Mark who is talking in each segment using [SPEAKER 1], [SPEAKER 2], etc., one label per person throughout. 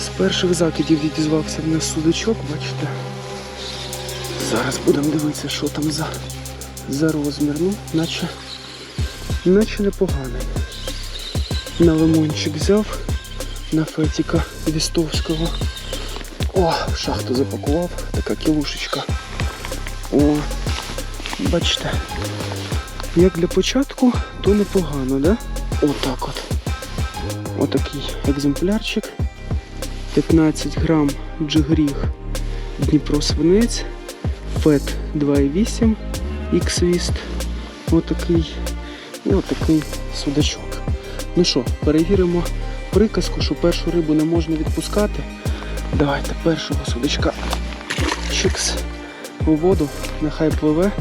[SPEAKER 1] З перших закидів відізвався в нас судачок, бачите. Зараз будемо дивитися, що там за, за розмір. Ну, наче, наче непоганий. На лимончик взяв, на фетіка Вістовського. О, шахту запакував, така кілушечка. О, бачите. Як для початку, то непогано, да? Отак от. Отакий екземплярчик. 15 грам джигріг Дніпро свинець, фет 2,8 X-Wist. Отакий. І отакий судачок. Ну що, перевіримо приказку, що першу рибу не можна відпускати. Давайте першого судачка чикс у воду, нехай пливе.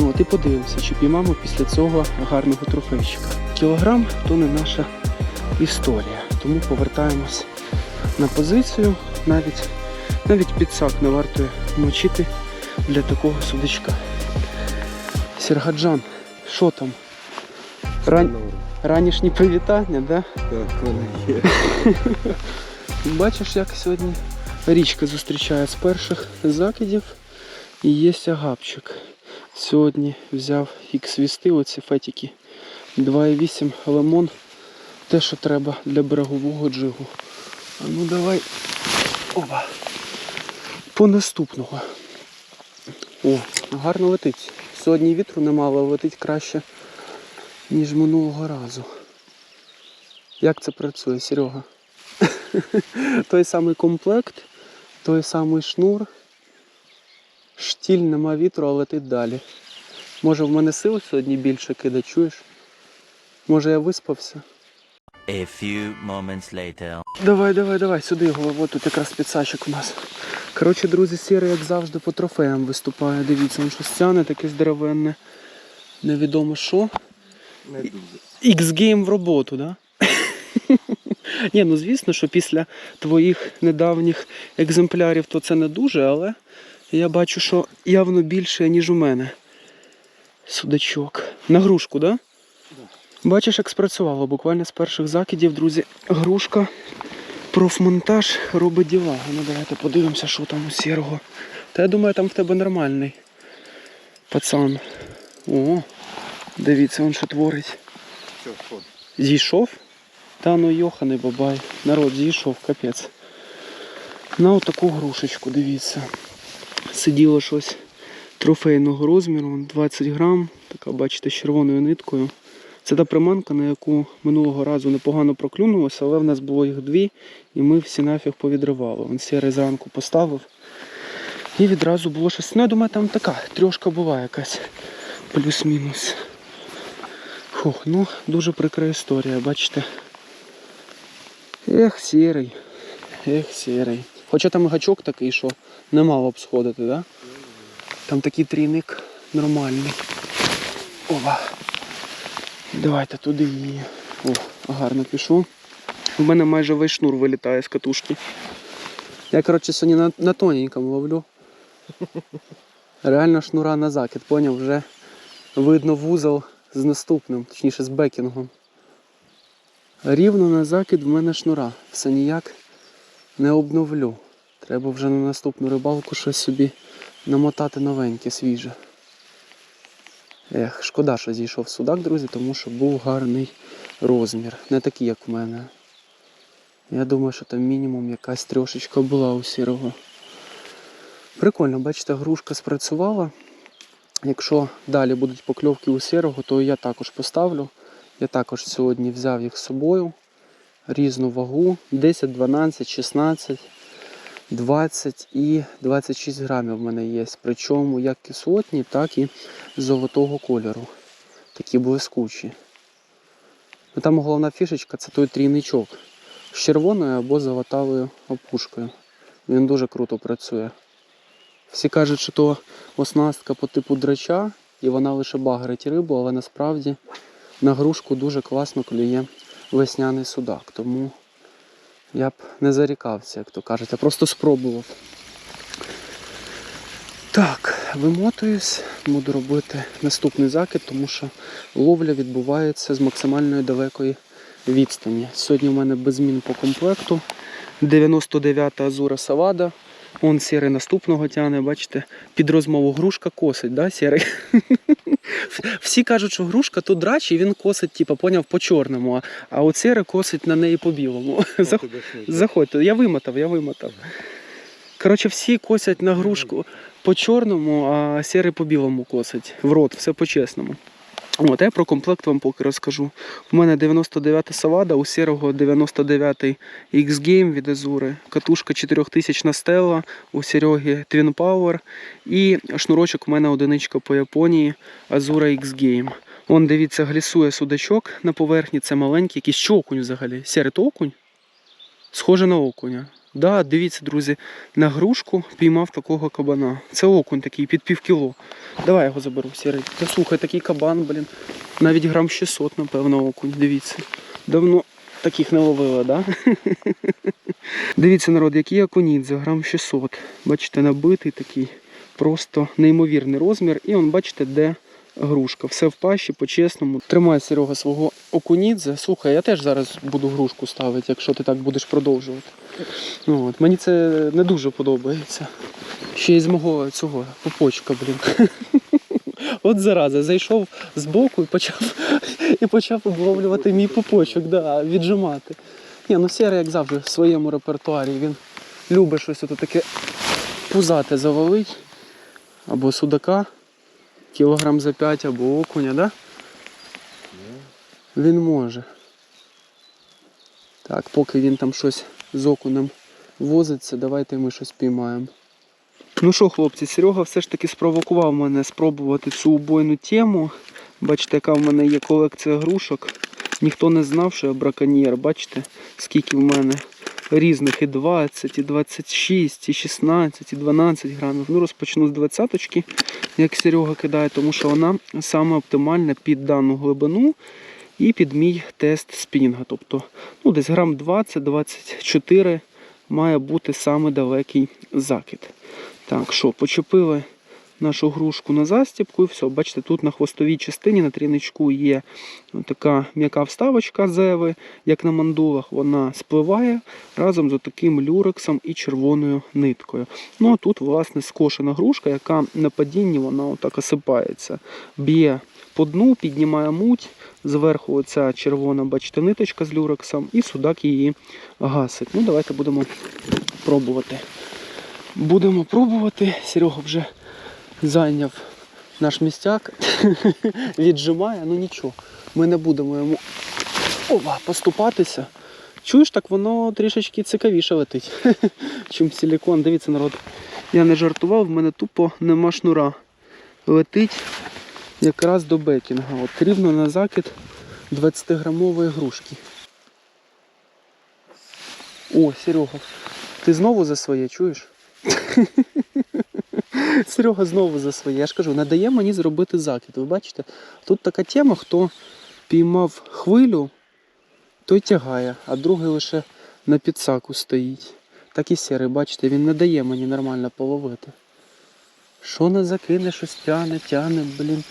[SPEAKER 1] Ну, от і подивимося, чи піймамо після цього гарного трофейчика. Кілограм то не наша історія. Тому повертаємось на позицію. Навіть, навіть підсак не варто мочити для такого судачка. Сергаджан, що там? Ран... Ранішні привітання, да?
[SPEAKER 2] Так, є.
[SPEAKER 1] Бачиш, як сьогодні річка зустрічає з перших закидів і є агапчик. Сьогодні взяв ікс-вісти, оці фетіки 2,8 лимон. Те, що треба для берегового джигу. А ну давай. Опа. По наступного. О, гарно летить. Сьогодні вітру немало, летить краще, ніж минулого разу. Як це працює, Серега? той самий комплект, той самий шнур. Штіль нема вітру, а летить далі. Може в мене сил сьогодні більше кида, чуєш? Може я виспався?
[SPEAKER 3] A few moments later.
[SPEAKER 1] Давай, давай, давай, сюди його, тут якраз підсачок у нас. Коротше, друзі, сірий, як завжди, по трофеям виступає. Дивіться, він щось тяне, таке здоровенне. Невідомо що.
[SPEAKER 2] Не дуже.
[SPEAKER 1] X-Game в роботу, да? Ні, ну звісно, що після твоїх недавніх екземплярів то це не дуже, але я бачу, що явно більше, ніж у мене. Судачок. На грушку, да? Бачиш, як спрацювало. Буквально з перших закидів, друзі, грушка, профмонтаж робить діла. Ну давайте подивимося, що там у сірого. Та я думаю, там в тебе нормальний пацан. О, дивіться, він що творить.
[SPEAKER 2] Вход.
[SPEAKER 1] Зійшов? Та ну йоханий бабай. Народ зійшов, капець. На отаку грушечку, дивіться. Сиділо щось трофейного розміру, 20 грам, така, бачите, з червоною ниткою. Це та приманка, на яку минулого разу непогано проклюнулося, але в нас було їх дві, і ми всі нафіг повідривали. Він сірий зранку поставив. І відразу було щось. Ну, я думаю, там така трьошка була якась. Плюс-мінус. Фух, ну дуже прикра історія, бачите. Ех, сірий. Ех, сірий. Хоча там гачок такий, що не б сходити, да? Там такий трійник нормальний. Ова. Давайте туди її. О, гарно пішов. У мене майже весь шнур вилітає з катушки. Я, коротше, сьогодні на, на тоненькому ловлю. Реально шнура на закид, поняв, вже видно вузол з наступним, точніше з бекінгом. Рівно на закид в мене шнура. Все ніяк не обновлю. Треба вже на наступну рибалку щось собі намотати новеньке, свіже. Ех, шкода, що зійшов судак, друзі, тому що був гарний розмір. Не такий, як у мене. Я думаю, що там мінімум якась трошечка була у сірого. Прикольно, бачите, грушка спрацювала. Якщо далі будуть покльовки у сірого, то я також поставлю. Я також сьогодні взяв їх з собою. Різну вагу. 10, 12, 16, 20 і 26 грамів в мене є. Причому як кислотні, так і золотого кольору. Такі блискучі. Ну, Там головна фішечка це той трійничок з червоною або золотавою опушкою. Він дуже круто працює. Всі кажуть, що то оснастка по типу драча, і вона лише багрить рибу, але насправді на грушку дуже класно клює весняний судак. Тому я б не зарікався, як то кажуть, я просто спробував. Так, вимотуюсь, буду робити наступний закид, тому що ловля відбувається з максимальної далекої відстані. Сьогодні в мене без змін по комплекту. 99-та Азура Савада. Он сірий наступного тяне, бачите, під розмову грушка косить, да, сірий? Всі кажуть, що грушка то драч, і він косить, типу, поняв, по чорному, а, а от сірий косить на неї по білому. Зах- Заходьте, я вимотав, я вимотав. Коротше, всі косять на грушку по чорному, а сірий по білому косить. В рот, все по-чесному. От, я про комплект вам поки розкажу. У мене 99 Савада, у сірого 99 X-Game від Азури, катушка 4000 Stella, у Сереги Twin Power і шнурочок у мене одиничка по Японії Azura X-Game. Он, дивіться, глісує судачок на поверхні, це маленький, якийсь окунь взагалі. То окунь? Схоже на окуня. Да, дивіться, друзі, на грушку піймав такого кабана. Це окунь такий під пів кіло. Давай його заберу, сірий. Та слухай, такий кабан, блін. Навіть грам 600, напевно, окунь. Дивіться. Давно таких не ловила, да? Дивіться, народ, який окунід за грам 600. Бачите, набитий такий. Просто неймовірний розмір. І он, бачите, де грушка. Все в пащі, по-чесному. Тримай Серега свого окунідзе. Слухай, я теж зараз буду грушку ставити, якщо ти так будеш продовжувати. От. Мені це не дуже подобається. Ще й з мого цього попочка, блін. От зараза, зайшов з боку і почав, і почав обловлювати мій попочок, да, віджимати. Ні, ну Сєра, як завжди, в своєму репертуарі. Він любить щось таке пузате завалить. Або судака, кілограм за 5, або окуня, да? Він може. Так, поки він там щось з окунем возиться, давайте ми щось піймаємо. Ну що, хлопці, Серега все ж таки спровокував мене спробувати цю убойну тему. Бачите, яка в мене є колекція грушок. Ніхто не знав, що я браконьєр. Бачите, скільки в мене різних і 20, і 26, і 16, і 12 грамів. Ну, розпочну з 20 як Серега кидає, тому що вона саме оптимальна під дану глибину і під мій тест спінінга. Тобто ну, десь грам 20-24 має бути саме далекий закид. Так, що, почепили нашу грушку на застібку і все. Бачите, тут на хвостовій частині на тріничку є така м'яка вставочка зеви, як на мандулах, вона спливає разом з таким люрексом і червоною ниткою. Ну а тут, власне, скошена грушка, яка на падінні вона отак осипається. Б'є по дну, піднімає муть, зверху оця червона, бачите, ниточка з люрексом, і судак її гасить. Ну, давайте будемо пробувати. Будемо пробувати. Серега вже зайняв наш містяк, віджимає, ну нічого. Ми не будемо йому ова, поступатися. Чуєш, так воно трішечки цікавіше летить, чим силікон. Дивіться, народ. Я не жартував, в мене тупо нема шнура. Летить якраз до бекінга. От рівно на закид 20-грамової грушки. О, Серега, ти знову за своє чуєш? Серега знову за своє. Я ж кажу, не дає мені зробити закид. Ви бачите, тут така тема, хто піймав хвилю, той тягає, а другий лише на підсаку стоїть. Так і сірий, бачите, він не дає мені нормально половити. Що не закине, щось тяне, тяне, блін.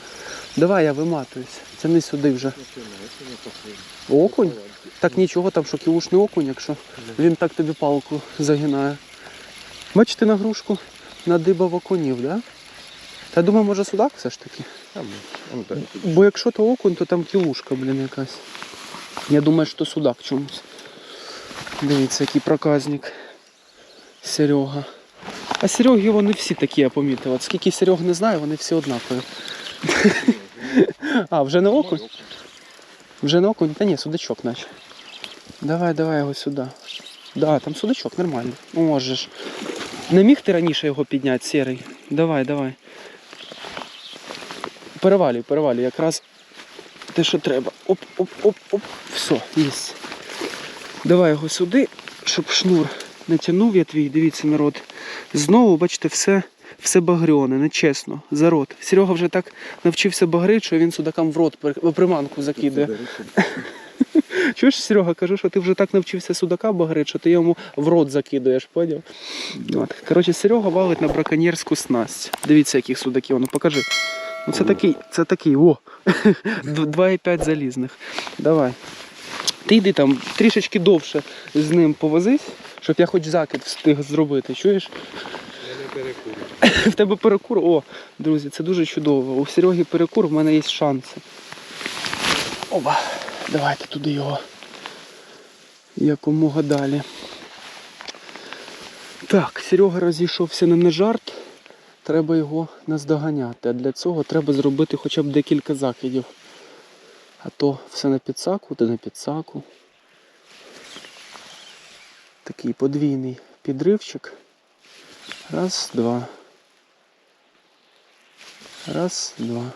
[SPEAKER 1] Давай я виматуюсь. Тяни сюди вже. Окунь? Так нічого, там що кілушний окунь, якщо він так тобі палку загинає. Бачите на грушку надибав окунів, да? Та думаю, може судак все ж таки.
[SPEAKER 2] Там, он так.
[SPEAKER 1] Бо якщо то окунь, то там кілушка, блін, якась. Я думаю, що судак чомусь. Дивіться, який проказник. Серега. А Сереги вони всі такі, я помітив. От скільки Серег не знаю, вони всі однакові. А, вже не окунь? Вже не окунь? Та ні, судачок наче. Давай, давай його сюди. Да, там судачок нормальний. Можеш. Не міг ти раніше його підняти, сірий? Давай, давай. Перевалюй, перевалюй, якраз те, що треба. Оп, оп, оп, оп. Все, є. Давай його сюди, щоб шнур не тянув я твій. Дивіться, народ. Знову, бачите, все, все багрьоне, нечесно. За рот. Серега вже так навчився багрити, що він судакам в рот при- приманку закидає. Чуєш, Серега, кажу, що ти вже так навчився судака багрити, що ти йому в рот закидуєш, поняв? От. Коротше, Серега валить на браконьєрську снасть. Дивіться, яких судаків, ну покажи. Ну це такий, це такий, о, 2,5 залізних. Давай. Ти йди там трішечки довше з ним повозись, щоб я хоч закид встиг зробити, чуєш? В тебе перекур. О, друзі, це дуже чудово. У Сереги перекур, в мене є шанси. Оба, давайте туди його. Якомога далі. Так, Серега розійшовся не на жарт. Треба його наздоганяти. А для цього треба зробити хоча б декілька закидів. А то все на підсаку, то на підсаку. Такий подвійний підривчик. Раз, два. Раз, два.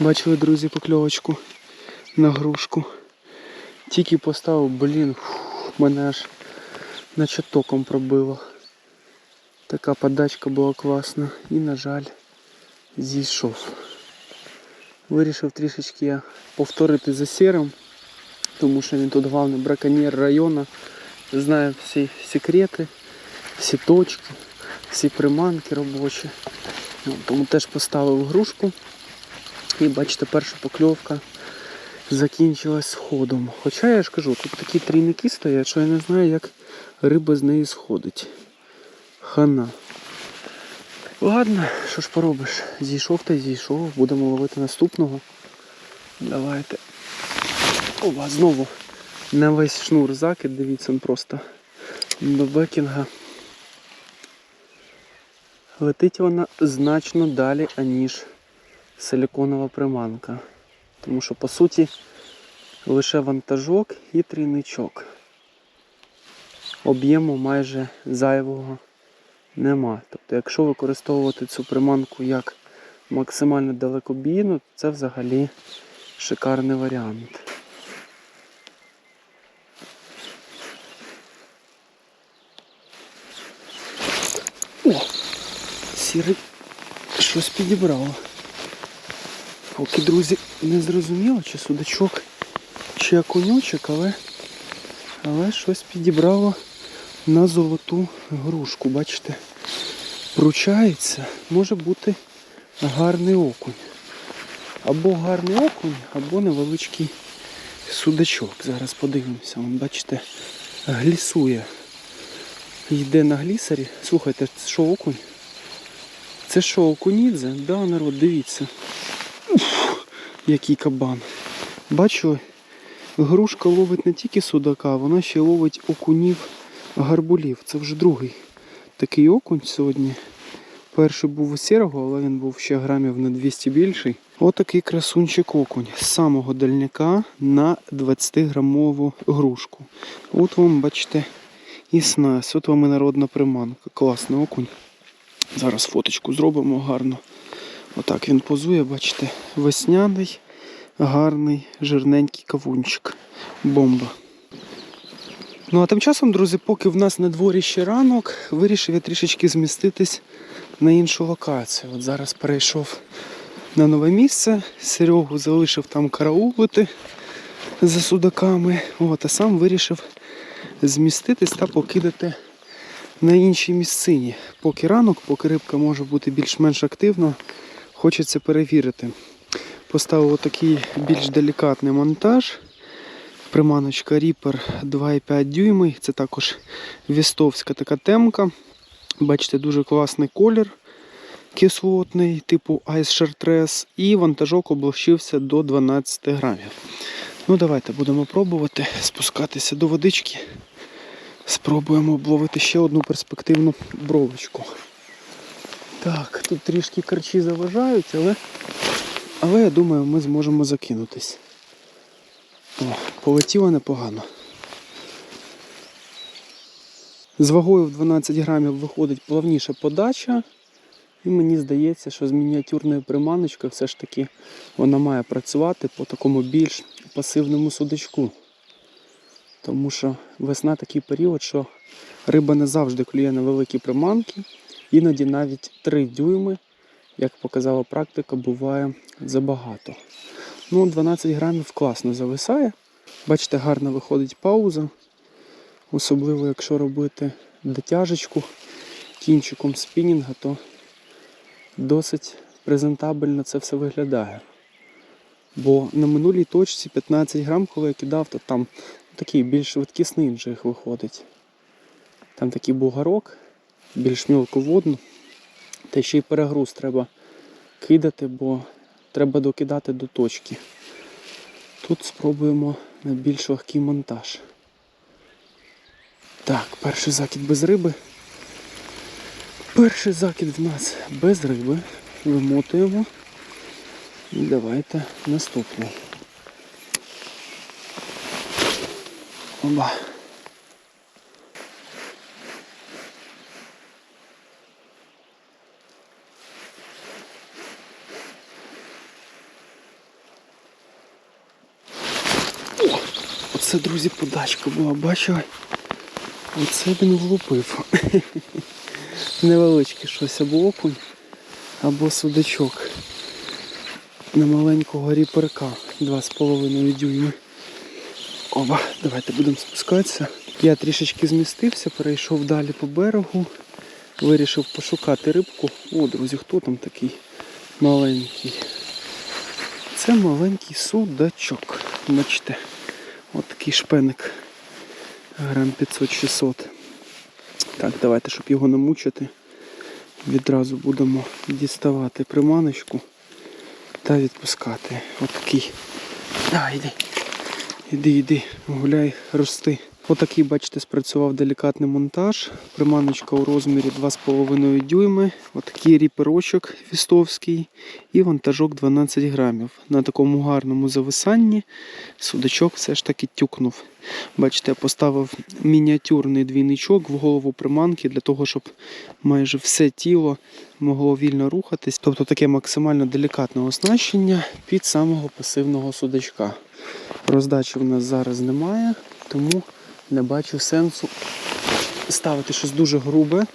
[SPEAKER 1] Бачили, друзі, покльовочку на грушку. Тільки поставив, блін, фух, мене аж наче током пробило. Така подачка була класна. І, на жаль, зійшов. Вирішив трішечки я повторити за сірим, тому що він тут головний браконьєр району, знає всі секрети, всі точки, всі приманки робочі. Ну, Тому теж поставив грушку. І бачите, перша покльовка закінчилась ходом. Хоча я ж кажу, тут такі трійники стоять, що я не знаю, як риба з неї сходить. Хана. Ладно, що ж поробиш? Зійшов та зійшов, будемо ловити наступного. Давайте. Ова, знову на весь шнур закид, дивіться, он просто до бекінга. Летить вона значно далі, аніж силіконова приманка. Тому що, по суті, лише вантажок і трійничок. Об'єму майже зайвого нема. Тобто, якщо використовувати цю приманку як максимально далекобійну, то це взагалі шикарний варіант. О! Сірий щось підібрало. Поки, друзі, не зрозуміло, чи судачок, чи окунючок, але, але щось підібрало на золоту грушку. Бачите, пручається, може бути гарний окунь. Або гарний окунь, або невеличкий судачок. Зараз подивимося. Вон, бачите, глісує. Йде на глісарі. Слухайте, це що окунь? Це що, окунідзе? Да, народ, дивіться. Який кабан. Бачу, грушка ловить не тільки судака, вона ще ловить окунів гарбулів. Це вже другий такий окунь сьогодні. Перший був у сірого, але він був ще грамів на 200 більший. Отакий красунчик окунь з самого дальняка на 20-грамову грушку. От вам, бачите, і снасть. От вам і народна приманка. Класний окунь. Зараз фоточку зробимо гарно. Отак він позує, бачите, весняний, гарний, жирненький кавунчик. Бомба. Ну а тим часом, друзі, поки в нас на дворі ще ранок, вирішив я трішечки зміститись на іншу локацію. От зараз перейшов на нове місце, Серегу залишив там караулити за судаками. От, а сам вирішив зміститись та покидати на іншій місцині. Поки ранок, поки рибка може бути більш-менш активна, хочеться перевірити. Поставив такий більш делікатний монтаж. Приманочка Reaper 2,5 дюйми. Це також вістовська така темка. Бачите, дуже класний колір кислотний, типу Ice Chartres. І вантажок облегчився до 12 грамів. Ну, давайте будемо пробувати спускатися до водички. Спробуємо обловити ще одну перспективну бровочку. Так, тут трішки карчі заважають, але, але я думаю, ми зможемо закинутись. О, полетіло непогано. З вагою в 12 грамів виходить плавніша подача. І мені здається, що з мініатюрною приманочкою все ж таки вона має працювати по такому більш пасивному судачку. Тому що весна такий період, що риба не завжди клює на великі приманки, іноді навіть 3 дюйми, як показала практика, буває забагато. Ну, 12 грамів класно зависає. Бачите, гарно виходить пауза. Особливо, якщо робити дотяжечку кінчиком спінінга, то досить презентабельно це все виглядає. Бо на минулій точці 15 грам, коли я кидав, то там такий більш швидкісний джиг виходить. Там такий бугарок, більш мілководно. Та ще й перегруз треба кидати, бо треба докидати до точки. Тут спробуємо на більш легкий монтаж. Так, перший закид без риби. Перший закид в нас без риби. Вимотуємо. І давайте наступний. Оба. Оце, друзі, подачка була, бачили? Оце він влупив. Невеличке щось або окунь, або судачок. На маленького ріперка 2,5 дюйми. Оба, давайте будемо спускатися. Я трішечки змістився, перейшов далі по берегу. Вирішив пошукати рибку. О, друзі, хто там такий маленький? Це маленький судачок. Бачите, от такий шпеник. Грам 500-600. Так, давайте, щоб його не мучити, відразу будемо діставати приманочку та відпускати. Отакий. Давай, йди. Іди, іди, гуляй, рости. Отакий, бачите, спрацював делікатний монтаж. Приманочка у розмірі 2,5 дюйми. Отакий ріперочок фістовський і вантажок 12 грамів. На такому гарному зависанні судачок все ж таки тюкнув. Бачите, я поставив мініатюрний двійничок в голову приманки для того, щоб майже все тіло могло вільно рухатись. Тобто таке максимально делікатне оснащення під самого пасивного судачка. Роздачі в нас зараз немає, тому не бачу сенсу ставити щось дуже грубе.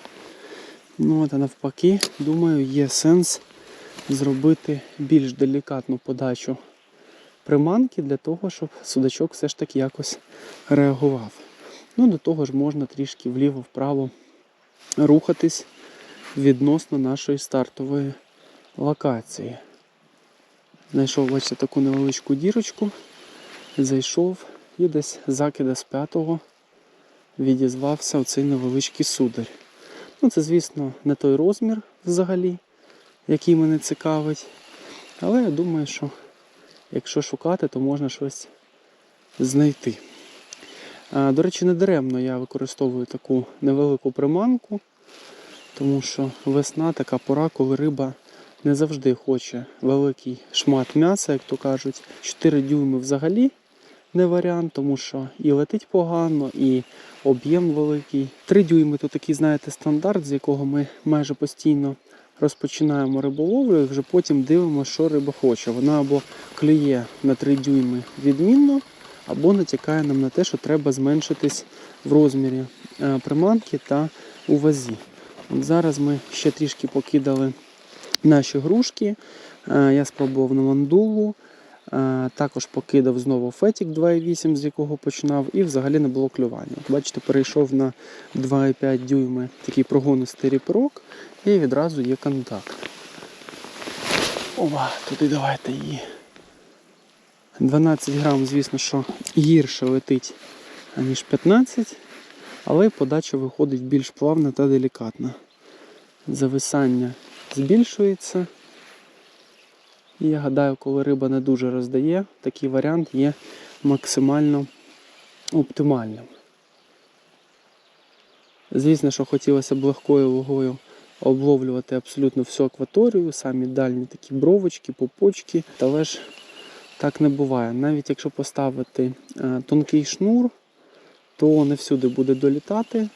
[SPEAKER 1] Ну, от, а навпаки, думаю, є сенс зробити більш делікатну подачу приманки для того, щоб судачок все ж таки якось реагував. Ну, до того ж можна трішки вліво-вправо рухатись відносно нашої стартової локації. Знайшов, бачите, таку невеличку дірочку, зайшов і десь закида з п'ятого відізвався оцей невеличкий сударь. Ну, це, звісно, не той розмір взагалі, який мене цікавить. Але я думаю, що якщо шукати, то можна щось знайти. До речі, не даремно я використовую таку невелику приманку, тому що весна така пора, коли риба не завжди хоче великий шмат м'яса, як то кажуть. 4 дюйми взагалі не варіант, тому що і летить погано, і об'єм великий. 3 дюйми то такий, знаєте, стандарт, з якого ми майже постійно розпочинаємо риболовлю, і вже потім дивимося, що риба хоче. Вона або клює на 3 дюйми відмінно, або натякає нам на те, що треба зменшитись в розмірі е, приманки та у вазі. От зараз ми ще трішки покидали наші грушки. Е, Я спробував на мандулу. Е, Також покидав знову фетік 2,8, з якого починав, і взагалі не було клювання. Бачите, перейшов на 2,5 дюйми такий прогонистий ріперок, і відразу є контакт. Ова, туди давайте її. 12 грам, звісно, що гірше летить, ніж 15, але подача виходить більш плавна та делікатна. Зависання збільшується. І я гадаю, коли риба не дуже роздає, такий варіант є максимально оптимальним. Звісно, що хотілося б легкою вагою обловлювати абсолютно всю акваторію, самі дальні такі бровочки, попочки, але ж так не буває. Навіть якщо поставити е, тонкий шнур, то не всюди буде долітати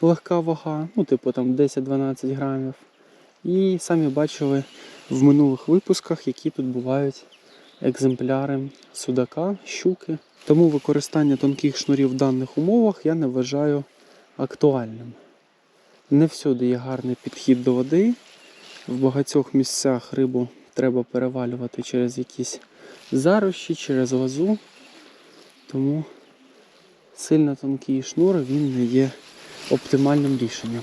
[SPEAKER 1] легка вага, ну, типу там 10-12 грамів. І самі бачили в минулих випусках, які тут бувають екземпляри судака, щуки. Тому використання тонких шнурів в даних умовах я не вважаю актуальним. Не всюди є гарний підхід до води. В багатьох місцях рибу треба перевалювати через якісь зарощі, через лозу. Тому сильно тонкий шнур він не є оптимальним рішенням.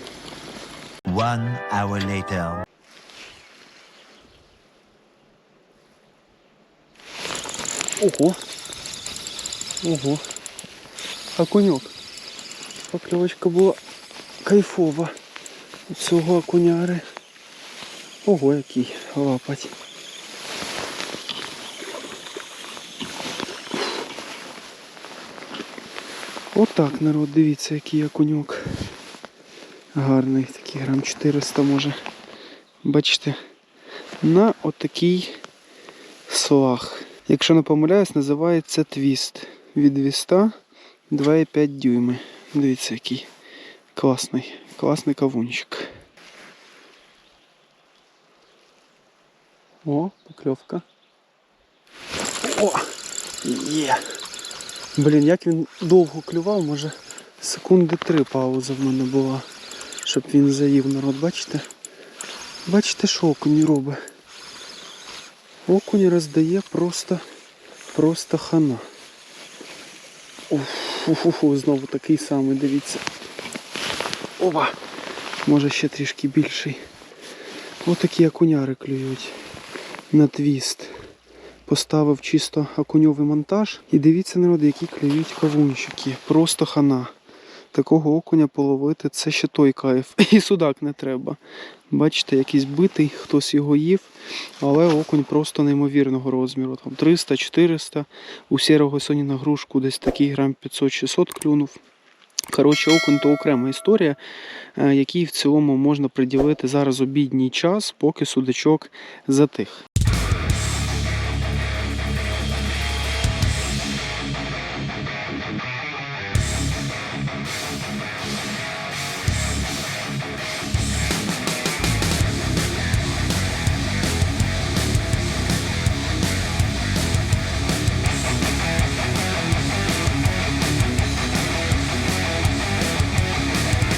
[SPEAKER 3] One hour later.
[SPEAKER 1] Ого. Ого. Окуньок. Покльовочка була кайфова. У цього окуняри. Ого, який лапать. Отак, народ, дивіться, який окуньок. Гарний, такий грам 400 може. Бачите, на отакий слаг. Якщо не помиляюсь, називається твіст. Від віста 2,5 дюйми. Дивіться, який класний, класний кавунчик. О, покльовка. О! Є! Блін, як він довго клював, може секунди три пауза в мене була, щоб він заїв народ, бачите? Бачите, що окунь робить? Окунь роздає просто, просто хана. Уфу, знову такий самий, дивіться. Опа! Може ще трішки більший. Отакі окуняри клюють на твіст. Поставив чисто окуньовий монтаж. І дивіться, народ, які клюють кавунчики. Просто хана. Такого окуня половити це ще той кайф. І судак не треба. Бачите, якийсь битий, хтось його їв, але окунь просто неймовірного розміру. Там 300-400. У сірого соні на грушку десь такий грам 500-600 клюнув. Коротше, окунь то окрема історія, е, якій в цілому можна приділити зараз обідній час, поки судачок затих.